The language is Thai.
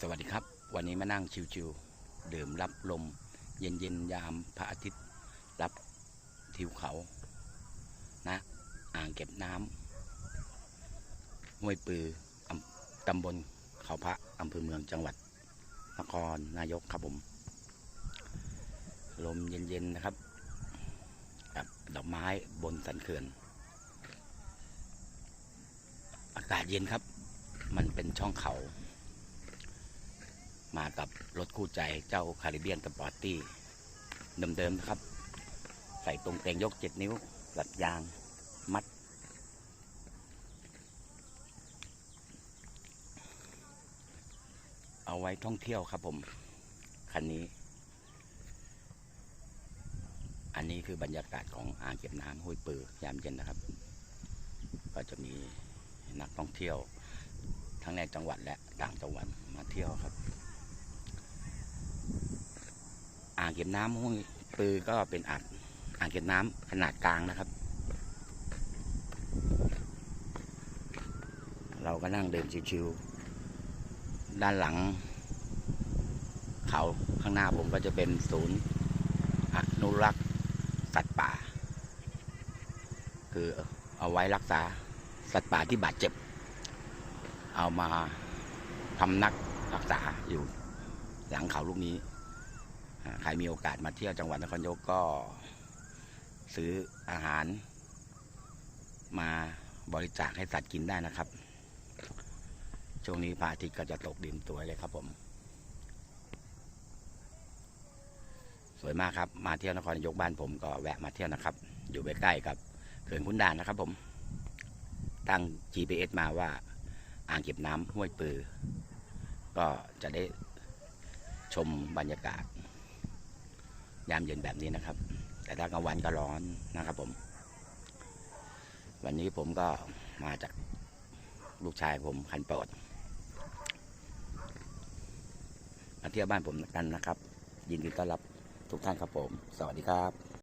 สวัสดีครับ วันนี้มานั่งชิวๆดื่มรับลม เย็นๆยามพระอาทิตย์ รับทิวเขานะ อ่างเก็บน้ำห้วยปืออำตำบลเขาพระอำเภอเมืองจังหวัด นครนายกครับผม ลมเย็นๆนะครับกับดอกไม้บนสันเขื่อน อากาศเย็นครับ มันเป็นช่องเขา มากับรถคู่ใจเจ้าคาริเบียนสปอร์ตี้เดิมๆนะครับ ใส่ตรงเตงยกเจ็ดนิ้วหลัดยางมัด เอาไว้ท่องเที่ยวครับผม คันนี้ อันนี้คือบรรยากาศของอ่างเก็บน้ำห้วยปือยามเย็นนะครับ ก็จะมีนักท่องเที่ยว ทั้งในจังหวัดและต่างจังหวัดมาเที่ยวครับ อ่างเก็บน้ำห้วยปือก็เป็นอ่างอ่างเก็บน้ำขนาดกลางนะครับ เราก็นั่งเดินชิวๆด้านหลัง เขาข้างหน้าผมก็จะเป็นศูนย์อนุรักษ์สัตว์ป่า คือเอาไว้รักษาสัตว์ป่าที่บาดเจ็บ เอามาพำนักรักษาอยู่หลังเขาลูกนี้ ใครมีโอกาสมาเที่ยวจังหวัดนครนายกก็ซื้ออาหาร มาบริจาคให้สัตว์กินได้นะครับ ช่วงนี้พระอาทิตย์ก็จะตกดินสวยเลยครับผม สวยมากครับ มาเที่ยวนครนายกบ้านผมก็แวะมาเที่ยวนะครับ อยู่ใกล้ๆกับเขื่อนขุนด่านนะครับผม ตั้ง GPS มาว่าอ่างเก็บน้ำห้วยปือ ก็จะได้ชมบรรยากาศ ยามเย็นแบบนี้นะครับ แต่ถ้ากลางวันก็ร้อนนะครับผม วันนี้ผมก็มาจากลูกชายผมคันโปรดมาเที่ยวบ้านผมกันนะครับ ยินดีต้อนรับทุกท่านครับผม สวัสดีครับ